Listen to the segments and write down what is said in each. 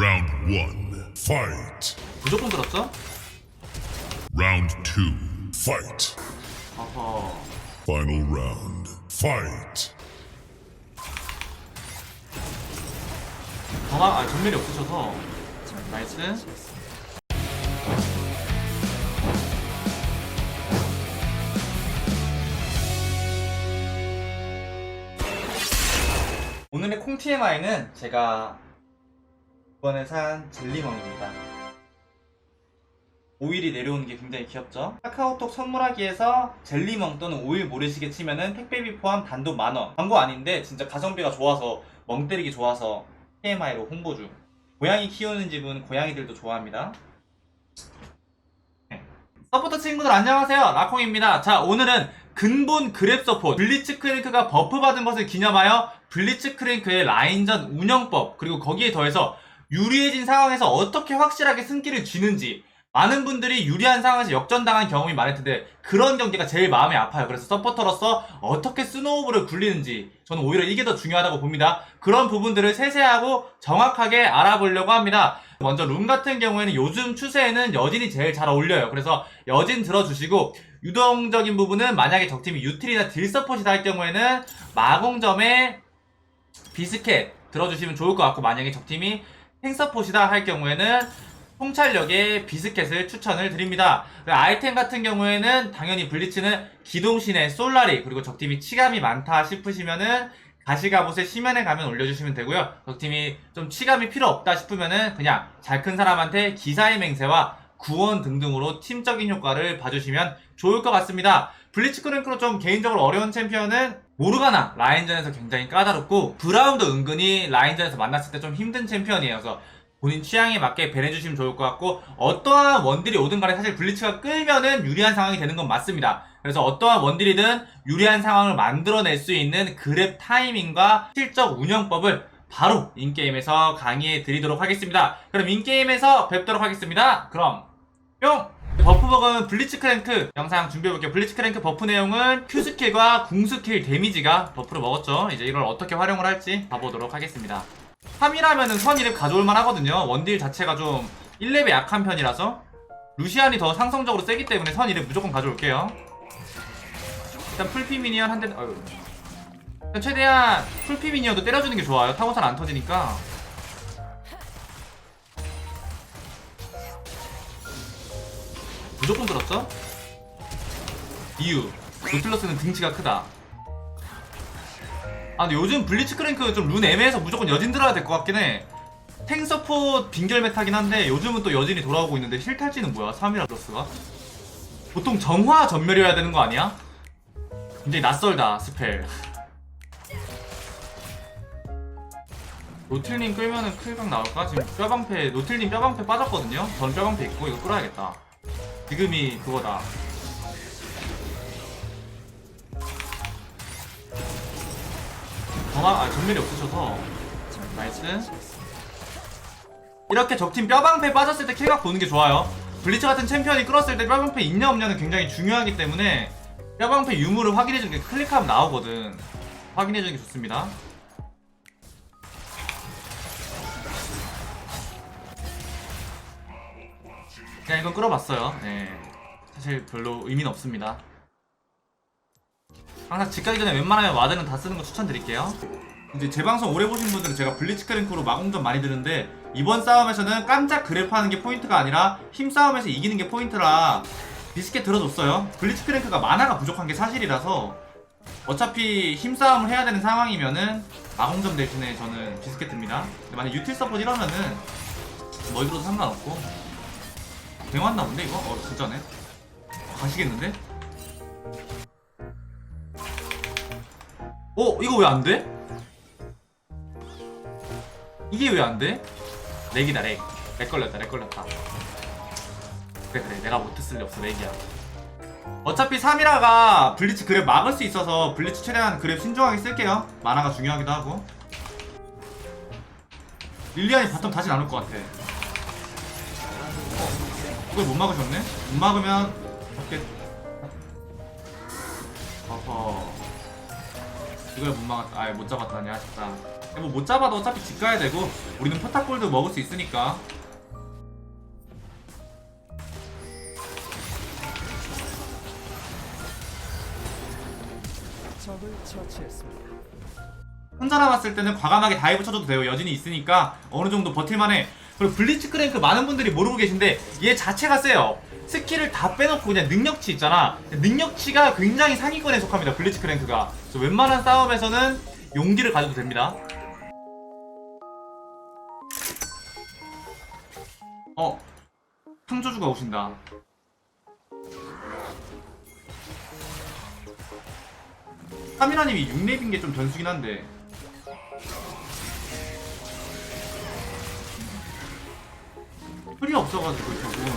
Round one, fight. 무조건 들었죠? Round two, fight. 어허 Final round, fight. 정확 아 전멸이 없으셔서 나이스 오늘의 콩 TMI는 제가 이번에 산 젤리멍입니다. 오일이 내려오는 게 굉장히 귀엽죠? 카카오톡 선물하기에서 젤리멍 또는 오일 모래시계 치면은 택배비 포함 단돈 만원. 광고 아닌데 진짜 가성비가 좋아서 멍 때리기 좋아서 TMI로 홍보 중. 고양이 키우는 집은 고양이들도 좋아합니다. 네. 서포터 친구들 안녕하세요. 라콩입니다. 자, 오늘은 근본 그랩 서포트 블리츠 크랭크가 버프 받은 것을 기념하여 블리츠 크랭크의 라인전 운영법 그리고 거기에 더해서 유리해진 상황에서 어떻게 확실하게 승기를 쥐는지 많은 분들이 유리한 상황에서 역전당한 경험이 많을 텐데 그런 경기가 제일 마음이 아파요. 그래서 서포터로서 어떻게 스노우볼을 굴리는지 저는 오히려 이게 더 중요하다고 봅니다. 그런 부분들을 세세하고 정확하게 알아보려고 합니다. 먼저 룸 같은 경우에는 요즘 추세에는 여진이 제일 잘 어울려요. 그래서 여진 들어주시고 유동적인 부분은 만약에 적팀이 유틸이나 딜 서폿이다 할 경우에는 마공점에 비스켓 들어주시면 좋을 것 같고 만약에 적팀이 탱서폿이다 할 경우에는 통찰력의 비스켓을 추천을 드립니다. 그 아이템 같은 경우에는 당연히 블리츠는 기동신의 솔라리 그리고 적팀이 치감이 많다 싶으시면은 가시가봇의 심연에 가면 올려주시면 되고요. 적팀이 좀 치감이 필요 없다 싶으면은 그냥 잘 큰 사람한테 기사의 맹세와 구원 등등으로 팀적인 효과를 봐주시면 좋을 것 같습니다. 블리츠 크랭크로 좀 개인적으로 어려운 챔피언은 모르가나 라인전에서 굉장히 까다롭고 브라운도 은근히 라인전에서 만났을 때 좀 힘든 챔피언이에요. 그래서 본인 취향에 맞게 배내주시면 좋을 것 같고 어떠한 원딜이 오든 간에 사실 블리츠가 끌면은 유리한 상황이 되는 건 맞습니다. 그래서 어떠한 원딜이든 유리한 상황을 만들어낼 수 있는 그랩 타이밍과 실적 운영법을 바로 인게임에서 강의해 드리도록 하겠습니다. 그럼 인게임에서 뵙도록 하겠습니다. 그럼 뿅! 버프버거는 블리츠 크랭크 영상 준비해볼게요. 블리츠 크랭크 버프 내용은 Q 스킬과 궁 스킬 데미지가 버프를 먹었죠. 이제 이걸 어떻게 활용을 할지 봐보도록 하겠습니다. 3이라면은 선 1렙 가져올만 하거든요. 원딜 자체가 좀 1렙에 약한 편이라서 루시안이 더 상성적으로 세기 때문에 선 1렙 무조건 가져올게요. 일단 풀피 미니언 한 대, 어휴. 최대한 풀피 미니언도 때려주는 게 좋아요. 타고산 안 터지니까. 무조건 들었죠? 이유. 노틀러스는 등치가 크다. 아 근데 요즘 블리츠 크랭크 좀 룬 애매해서 무조건 여진 들어야 될 것 같긴 해. 탱서포 빙결 메타긴 한데 요즘은 또 여진이 돌아오고 있는데 힐탈지는 뭐야? 3이라 플러스가? 보통 정화 전멸이어야 되는 거 아니야? 굉장히 낯설다 스펠. 노틸님 끌면은 클각 나올까? 지금 뼈방패 노틸님 뼈방패 빠졌거든요? 저는 뼈방패 있고 이거 끌어야겠다 지금이 그거다. 정확, 아, 전멸이 없으셔서. 나이스. 이렇게 적팀 뼈방패 빠졌을 때 킬각 보는 게 좋아요. 블리츠 같은 챔피언이 끌었을 때 뼈방패 있냐 없냐는 굉장히 중요하기 때문에 뼈방패 유무를 확인해주는 게 클릭하면 나오거든. 확인해주는 게 좋습니다. 그냥 이건 끌어봤어요. 네. 사실 별로 의미는 없습니다. 항상 집 가기 전에 웬만하면 와드는 다 쓰는 거 추천드릴게요. 이제 제 방송 오래 보신 분들은 제가 블리츠크 랭크로 마공점 많이 드는데 이번 싸움에서는 깜짝 그래프 하는 게 포인트가 아니라 힘 싸움에서 이기는 게 포인트라 비스켓 들어줬어요. 블리츠크 랭크가 만화가 부족한 게 사실이라서 어차피 힘 싸움을 해야 되는 상황이면은 마공점 대신에 저는 비스켓 듭니다. 만약 유틸 서포트 이러면은 뭐 입어도 상관없고 대왔나 본데 이거? 어 진짜네 가시겠는데? 어 이거 왜 안 돼? 이게 왜 안 돼? 렉이다 렉. 렉 걸렸다 렉 걸렸다. 그래 그래 내가 못했을 리 없어 렉이야. 어차피 3이라가 블리츠 그랩 막을 수 있어서 블리츠 최대한 그랩 신중하게 쓸게요. 만화가 중요하기도 하고. 릴리안이 바텀 다시 나올 것 같아. 이걸 못 막으셨네? 못 막으면 잡겠... 어허 이걸 못 막았.. 아예 못 잡았다니 아쉽다 뭐못 잡아도 어차피 집 가야 되고 우리는 포탑골드 먹을 수 있으니까. 혼자 남았을 때는 과감하게 다이브 쳐줘도 돼요. 여진이 있으니까 어느 정도 버틸만해. 그리고 블리츠 크랭크 많은 분들이 모르고 계신데 얘 자체가 세요. 스킬을 다 빼놓고 그냥 능력치 있잖아. 능력치가 굉장히 상위권에 속합니다. 블리츠 크랭크가. 그래서 웬만한 싸움에서는 용기를 가져도 됩니다. 어, 창조주가 오신다. 카미라님이 6렙인 게 좀 변수긴 한데 풀이 없어가지고 결국은.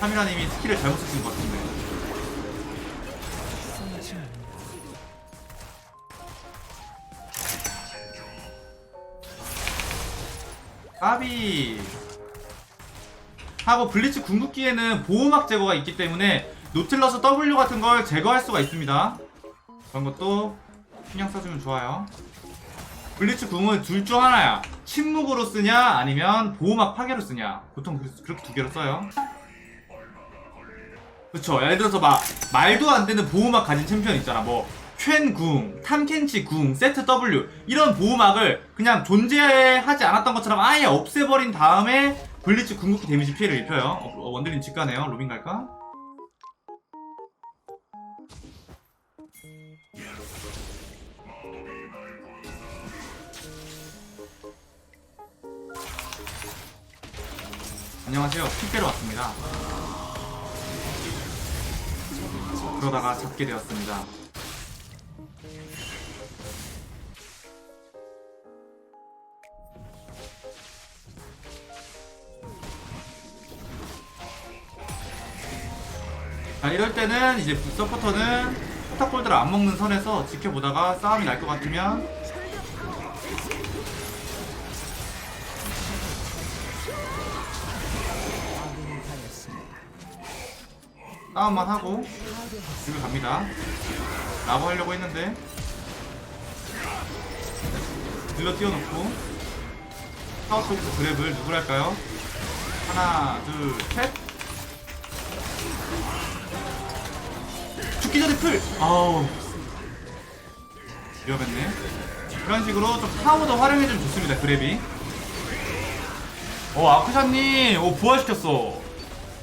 카미라님이 스킬을 잘못 쓰신 것 같은데. 까비. 하고 블리츠 궁극기에는 보호막 제거가 있기 때문에 노틸러스 W 같은 걸 제거할 수가 있습니다. 그런 것도 신경 써주면 좋아요. 블리츠 궁은 둘 중 하나야 침묵으로 쓰냐 아니면 보호막 파괴로 쓰냐? 보통 그- 그렇게 두 개로 써요. 그쵸. 예를 들어서 막 말도 안 되는 보호막 가진 챔피언 있잖아. 뭐 쉔궁, 탐켄치 궁, 세트 W. 이런 보호막을 그냥 존재하지 않았던 것처럼 아예 없애버린 다음에 블리츠 궁극기 데미지 피해를 입혀요. 어, 원딜님 집 가네요. 로빈 갈까? 안녕하세요. 픽배로 왔습니다. 그러다가 잡게 되었습니다. 자 이럴 때는 이제 서포터는 포탑골드를 안 먹는 선에서 지켜보다가 싸움이 날 것 같으면 다. 싸움만 하고 집을 갑니다 라고 하려고 했는데 딜러 띄워놓고 사우스복스 그랩을 누구로 할까요? 하나 둘셋 죽기 전에 풀! 아우 위험했네 이런 식으로 좀 파워도 활용해주면 좋습니다 그랩이 어 아쿠샤님 오 부활시켰어.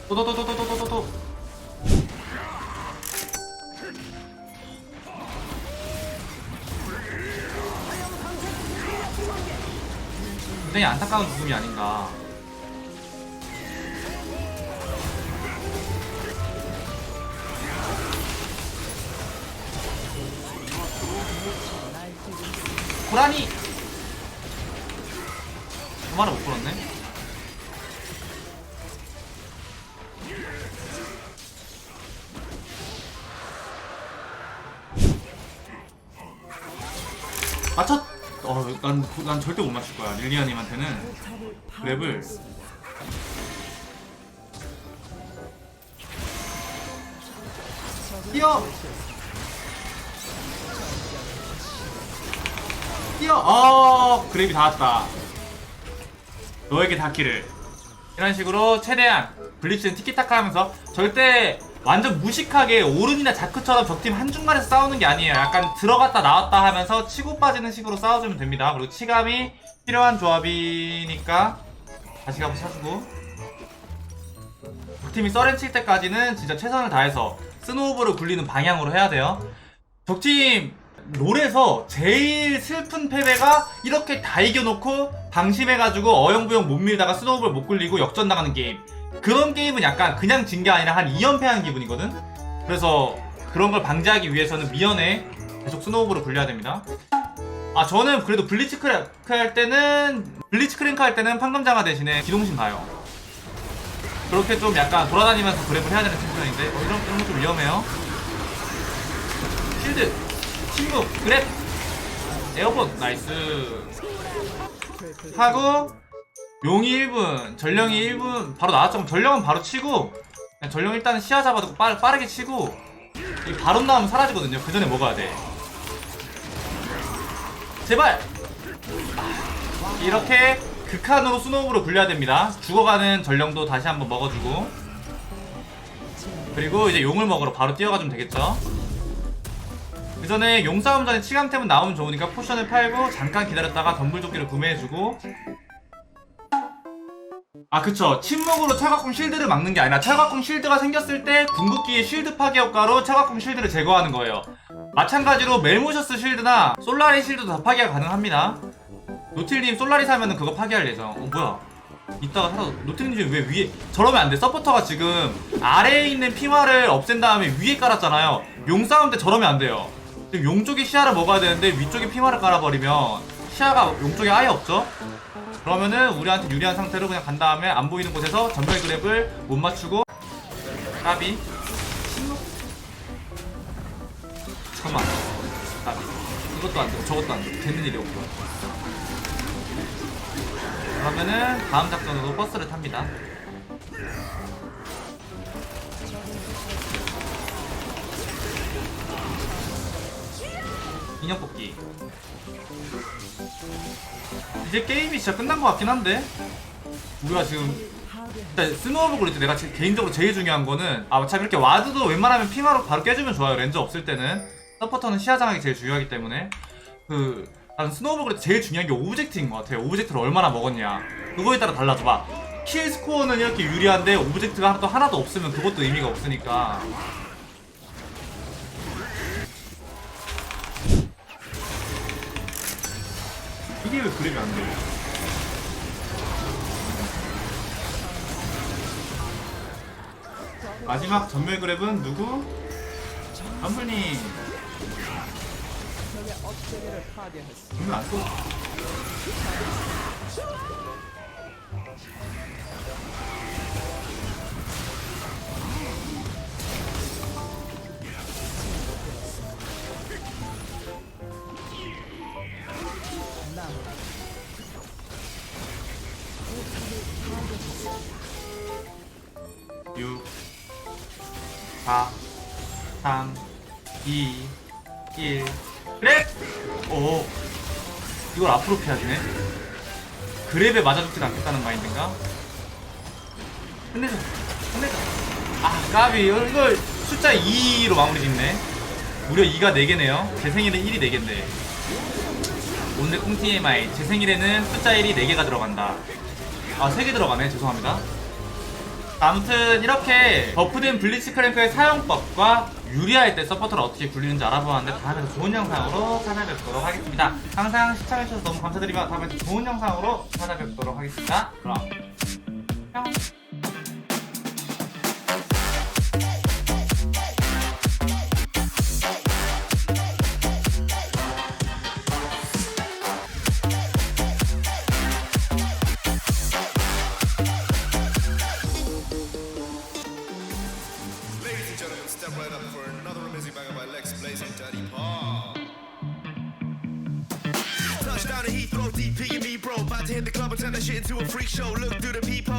또 또 또 또 또 또 또 굉장히 안타까운 죽음이 아닌가. 고라니! 그만을 못 걸었네. 맞췄! 어, 난, 난 절대 못 맞출 거야. 릴리아님한테는. 랩을. 뛰어! 뛰어! 어, 그랩이 닿았다. 너에게 닿기를. 이런 식으로 최대한 블리츠는 티키타카 하면서 절대 완전 무식하게 오른이나 자크처럼 적팀 한중간에서 싸우는 게 아니에요. 약간 들어갔다 나왔다 하면서 치고 빠지는 식으로 싸워주면 됩니다. 그리고 치감이 필요한 조합이니까 다시 가서 쳐주고 적팀이 썰렌 칠 때까지는 진짜 최선을 다해서 스노우볼을 굴리는 방향으로 해야 돼요. 적팀 롤에서 제일 슬픈 패배가 이렇게 다 이겨놓고 방심해가지고 어영부영 못 밀다가 스노우볼 못 굴리고 역전 나가는 게임. 그런 게임은 약간 그냥 진 게 아니라 한 2연패하는 기분이거든. 그래서 그런 걸 방지하기 위해서는 미연에 계속 스노우볼을 굴려야 됩니다. 아 저는 그래도 블리츠 크랭크 할 때는 블리츠 크랭크 할 때는 판검장화 대신에 기동신 가요. 그렇게 좀 약간 돌아다니면서 그랩을 해야 되는 챔피언인데 어, 이런 이런 거 좀 위험해요. 실드, 친구, 그랩, 에어본 나이스. 하고 용이 1분, 전령이 1분 바로 나왔죠. 전령은 바로 치고 그냥 전령 일단은 시야 잡아두고 빠르, 빠르게 치고 이 바론 나오면 사라지거든요. 그 전에 먹어야 돼. 제발 아, 이렇게 극한으로 스노우로 굴려야 됩니다 죽어가는 전령도 다시 한번 먹어주고 그리고 이제 용을 먹으러 바로 뛰어가주면 되겠죠 그 전에 용 싸움 전에 치감템은 나오면 좋으니까 포션을 팔고 잠깐 기다렸다가 덤불조끼를 구매해주고 아 그쵸. 침묵으로 철갑공 실드를 막는 게 아니라 철갑공 실드가 생겼을 때 궁극기의 실드 파괴 효과로 철갑공 실드를 제거하는 거예요. 마찬가지로 멜모셔스 실드나 솔라리 실드도 다 파괴가 가능합니다. 노틸님 솔라리 사면은 그거 파괴할 예정. 어 뭐야? 이따가 사서 노틸님 왜 위에 저러면 안돼. 서포터가 지금 아래에 있는 피마를 없앤 다음에 위에 깔았잖아요. 용 싸움 때 저러면 안 돼요. 지금 용 쪽에 시야를 먹어야 되는데 위쪽에 피마를 깔아버리면 시야가 용 쪽에 아예 없죠 그러면은 우리한테 유리한 상태로 그냥 간 다음에 안 보이는 곳에서 전멸 그랩을 못 맞추고. 까비. 잠깐만. 까비. 이것도 안 되고 저것도 안 되고 되는 일이 없고 그러면은 다음 작전으로 버스를 탑니다 인형 뽑기. 이제 게임이 진짜 끝난 것 같긴 한데? 우리가 지금 일단 그릴 때 내가 제- 개인적으로 제일 중요한 거는 아참 이렇게 와드도 웬만하면 피마로 바로 깨주면 좋아요. 렌즈 없을 때는. 서포터는 시야 장악이 제일 중요하기 때문에. 그 나는 때 제일 중요한 게 오브젝트인 것 같아요. 오브젝트를 얼마나 먹었냐. 그거에 따라 달라져. 봐 킬 스코어는 이렇게 유리한데 오브젝트가 하나도, 하나도 없으면 그것도 의미가 없으니까 왜 그림이 안 돼요? 마지막 전멸 그랩은 누구? 덤블님. 전멸 안 쏘. 남6 4 3 2 1 그래! 오 이걸 앞으로 피하지네. 그랩에 맞아 죽진 않겠다는 마인드인가? 끝내자 끝내자. 아 까비 이걸 숫자 2로 마무리 짓네. 무려 2가 4개네요. 제 생일은 1이 4개인데 오늘 꽁 TMI 제 생일에는 숫자 1이 4개가 들어간다 아 3개 들어가네 죄송합니다 아무튼 이렇게 버프된 블리츠 크랭크의 사용법과 유리할 때 서포터를 어떻게 굴리는지 알아보았는데 다음에 더 좋은 영상으로 찾아뵙도록 하겠습니다. 항상 시청해주셔서 너무 감사드리며 다음에 더 좋은 영상으로 찾아뵙도록 하겠습니다. 그럼 뿅! Ladies into a freak show. Look through the peephole,